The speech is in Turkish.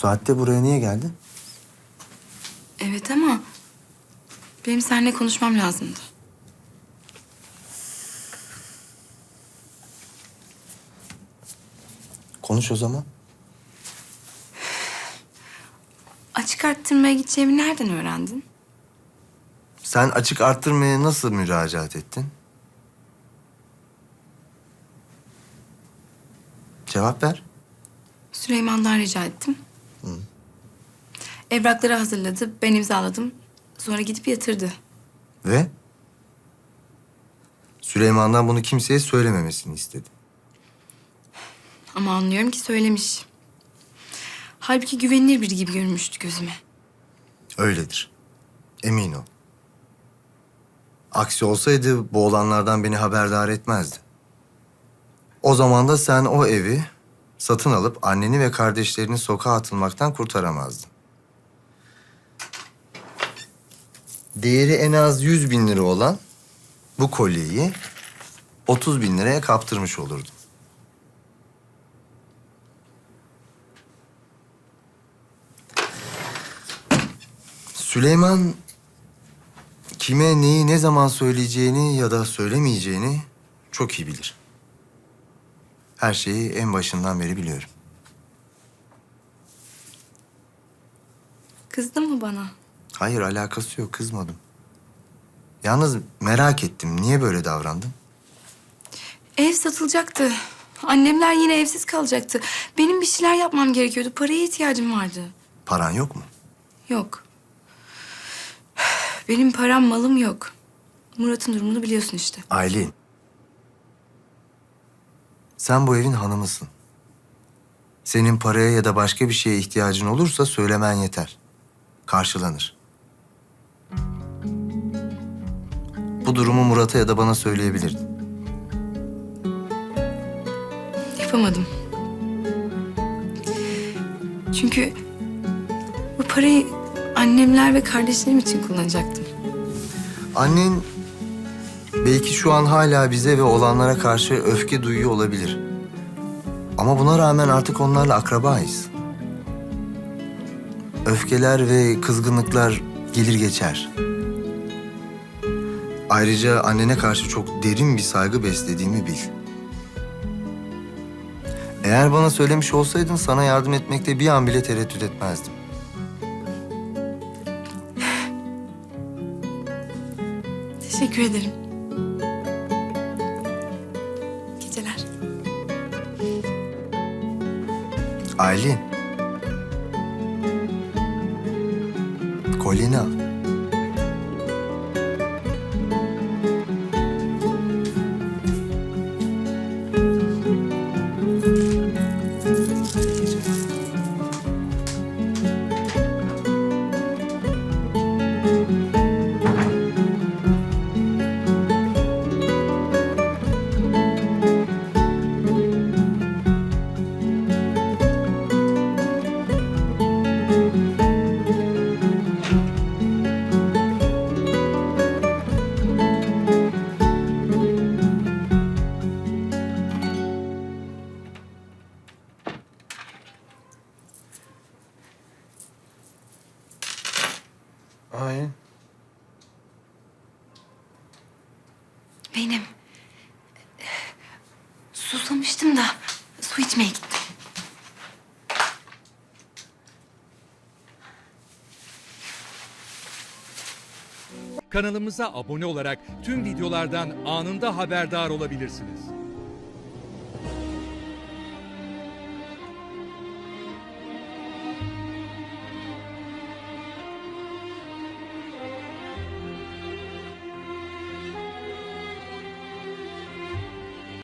saatte buraya niye geldin? Evet ama benim seninle konuşmam lazımdı. Konuş o zaman. Açık arttırmaya gideceğimi nereden öğrendin? Sen açık arttırmaya nasıl müracaat ettin? Cevap ver. Süleyman'dan rica ettim. Evrakları hazırladı, ben imzaladım. Sonra gidip yatırdı. Ve? Süleyman'dan bunu kimseye söylememesini istedi. Ama anlıyorum ki söylemiş. Halbuki güvenilir biri gibi görünmüştü gözüme. Öyledir. Emin ol. Aksi olsaydı bu olanlardan beni haberdar etmezdi. O zaman da sen o evi satın alıp anneni ve kardeşlerini sokağa atılmaktan kurtaramazdın. Değeri en az 100 bin lira olan bu kolyeyi 30 bin liraya kaptırmış olurdun. Süleyman kime neyi ne zaman söyleyeceğini ya da söylemeyeceğini çok iyi bilir. Her şeyi en başından beri biliyorum. Kızdın mı bana? Hayır alakası yok kızmadım. Yalnız merak ettim niye böyle davrandın? Ev satılacaktı. Annemler yine evsiz kalacaktı. Benim bir şeyler yapmam gerekiyordu. Paraya ihtiyacım vardı. Paran yok mu? Yok. Benim param malım yok. Murat'ın durumunu biliyorsun işte. Aylin. Sen bu evin hanımısın. Senin paraya ya da başka bir şeye ihtiyacın olursa söylemen yeter. Karşılanır. Bu durumu Murat'a ya da bana söyleyebilirdin. Yapamadım. Çünkü bu parayı annemler ve kardeşlerim için kullanacaktım. Annen belki şu an hala bize ve olanlara karşı öfke duyuyor olabilir. Ama buna rağmen artık onlarla akrabayız. Öfkeler ve kızgınlıklar gelir geçer. Ayrıca annene karşı çok derin bir saygı beslediğimi bil. Eğer bana söylemiş olsaydın sana yardım etmekte bir an bile tereddüt etmezdim. Teşekkür ederim. Aylin. Kolyeni al. Aylin. Benim. Susamıştım da su içmeye gittim. Kanalımıza abone olarak tüm videolardan anında haberdar olabilirsiniz.